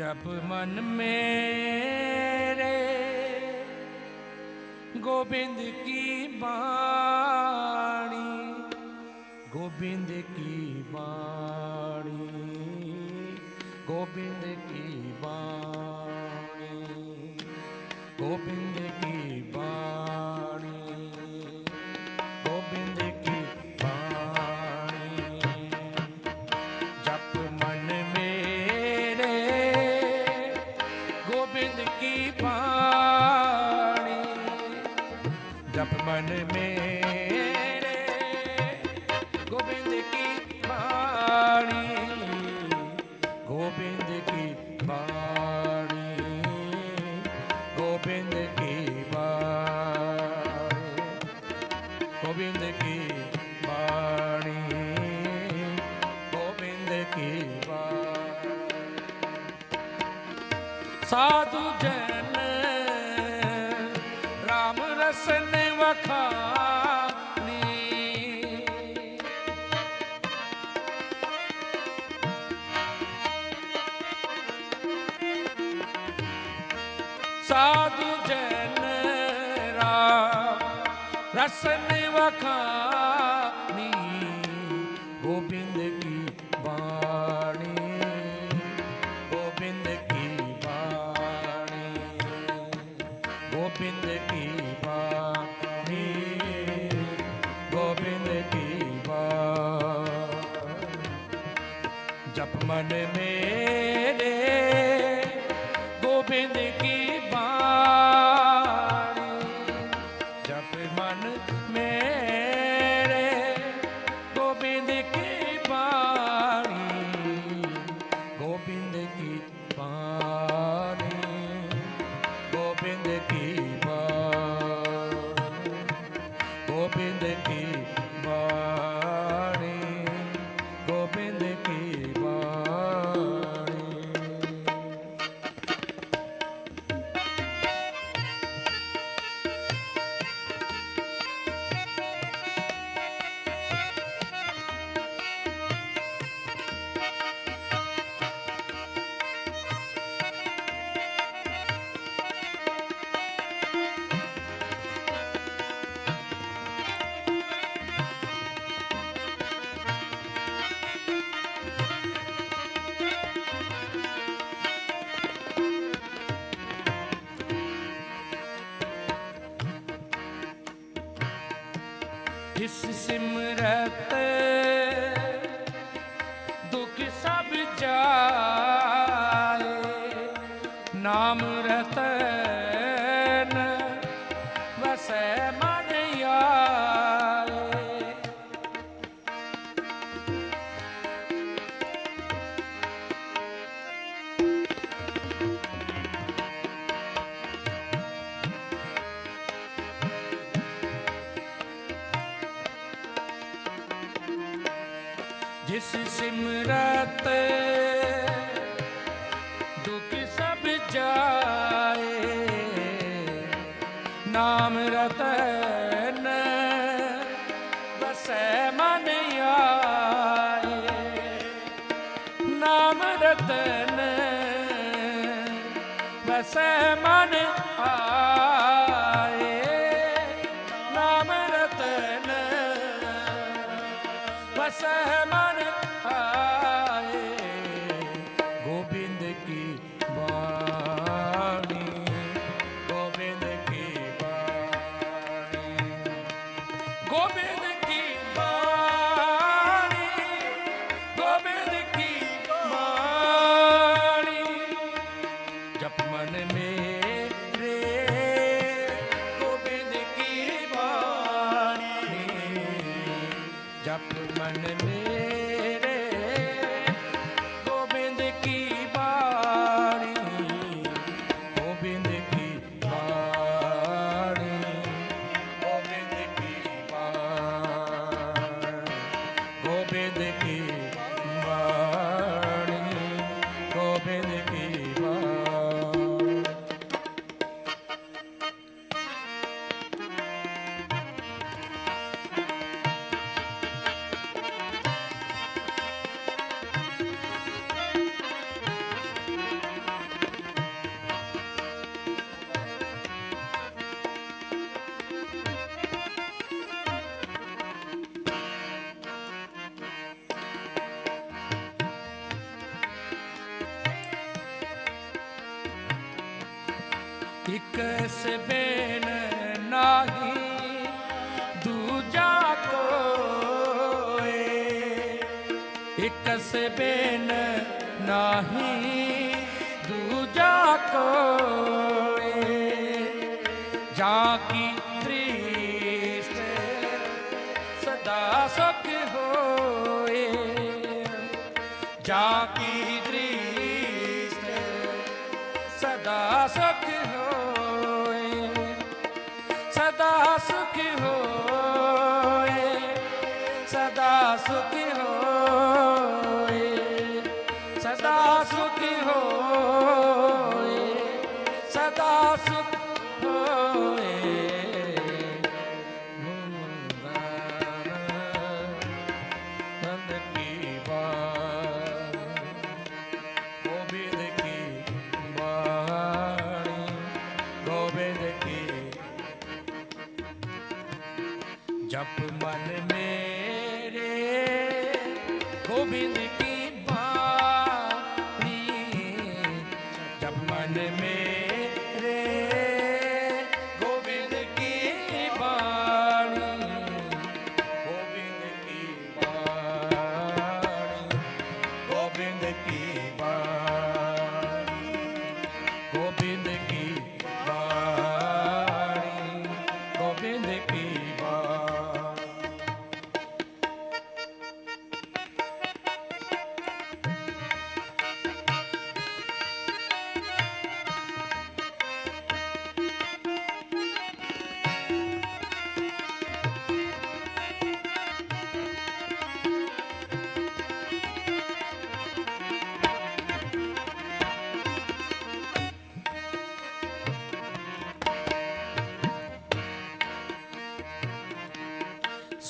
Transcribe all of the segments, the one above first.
ਜਪ ਮਨ ਮੇਰੇ ਗੋਬਿੰਦ ਕੀ ਬਾਣੀ ਗੋਬਿੰਦ ਕੀ ਬਾਣੀ ਗੋਬਿੰਦ ਕੀ ਬਾਣੀ ਗੋਬਿੰਦ ਸਾਧੂ ਜਨ ਰਸਨ ਵਖਾਨੀ ਸਾਧੂ ਜਨ RAM ਰਸਨ ਵਖਾਨੀ ਗੋਬਿੰਦ ਕੀ ਬਾਣੀ ਗੋਬਿੰਦ ਕੀ ਬਾਣੀ। ਜਪ ਕੀ ਜਿਸ ਸਿਮਰਤ ਜਿਸ ਸਿਮਰਤ ਦੁਖ ਸਭ ਵਸੈ ਮਨ ਆਏ ਗੋਬਿੰਦ ਕੀ ਬਾਣੀ, ਗੋਬਿੰਦ ਕੀ ਬਾਣੀ, ਗੋਬਿੰਦ ਕੀ ਬਾਣੀ, ਗੋਬਿੰਦ ਕੀ ਬਾਣੀ ਜਪ ਮਨ ਮੇਰੇ পেদে ਇਕ ਸਬੇਨ ਨਾਹੀ, ਦੂਜਾ ਕੋਏ। ਇਕ ਸਬੇਨ ਨਾਹੀ, ਦੂਜਾ ਕੋਏ। ਜਾਂ ਕੀ ਦ੍ਰਿਸ਼ਟ ਸਦਾ ਸੁਖ ਹੋਏ, ਜਾ ਸਦਾ ਸੁਖੀ ਹੋਏ ਸਦਾ ਸੁਖੀ ਹੋਏ।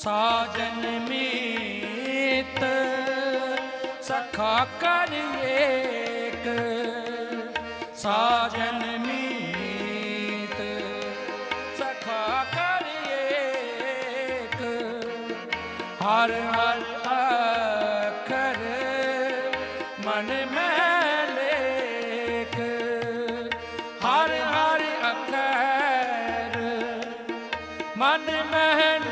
ਸਾਜਨ ਮੀਤ, ਸਖਾ ਕਰ ਏਕ। ਸਾਜਨ ਮੀਤ, ਸਖਾ ਕਰ ਏਕ। ਹਰ ਹਰ ਅਖਰ ਮਨ ਮੈਂ ਲੇਕ ਹਰ ਹਰ ਅੱਖਰ ਮਨ ਮਹਿ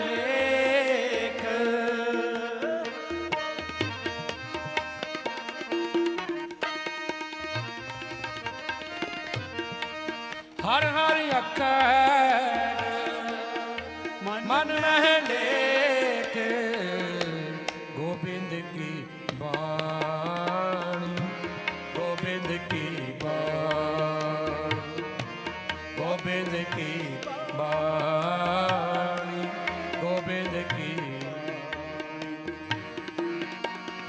ਬਾਣੀ, ਗੋਬਿੰਦ ਕੀ ਬਾਣੀ, ਗੋਬਿੰਦ ਕੀ ਬਾਣੀ, ਗੋਬਿੰਦ ਕੀ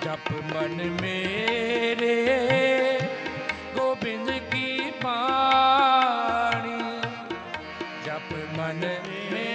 ਜਪ ਮਨ ਮੇਰੇ, ਗੋਬਿੰਦ ਕੀ ਬਾਣੀ। ਜਪ ਮਨ ਮੇਰੇ।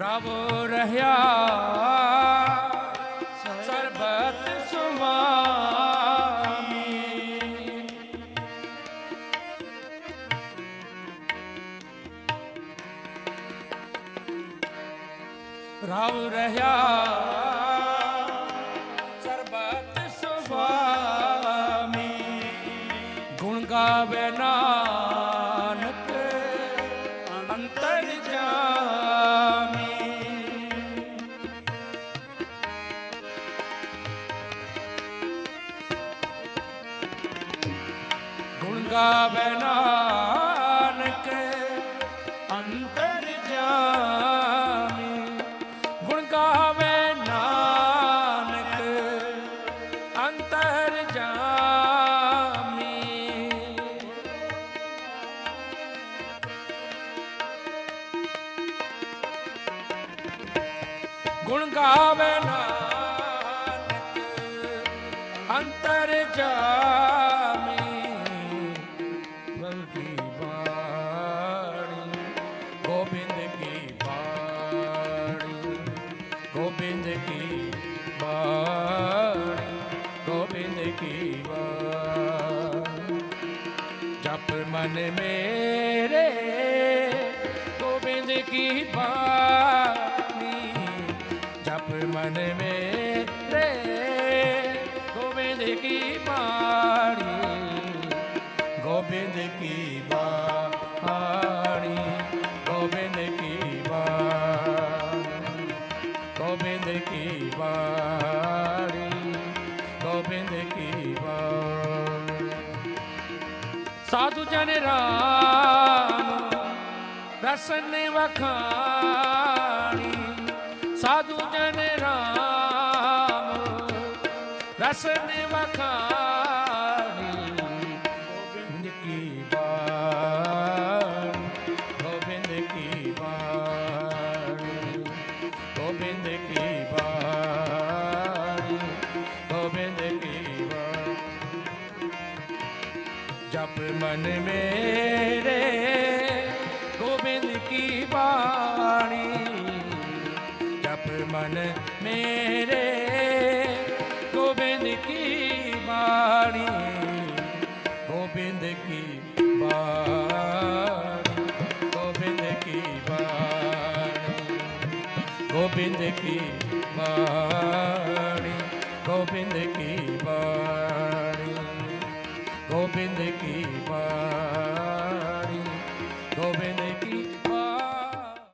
ਰਬ ਰਹਾ ਸਰਬਤ ਸੁਆਮੀ ਰਬ ਰਹਾ গাবে না। ਕੀ ਬਾਣੀ? ਜਪ ਮਨ ਮੇਰੇ ਗੋਬਿੰਦ ਕੀ ਬਾਣੀ? ਸਾਧੂ ਜਨ ਰਾਮ ਦਰਸ਼ਨ ਵਖਾਣੀ। ਸਾਧੂ ਜਨ ਰਾਮ ਦਰਸ਼ਨ ਵਖਾਣੀ। मन में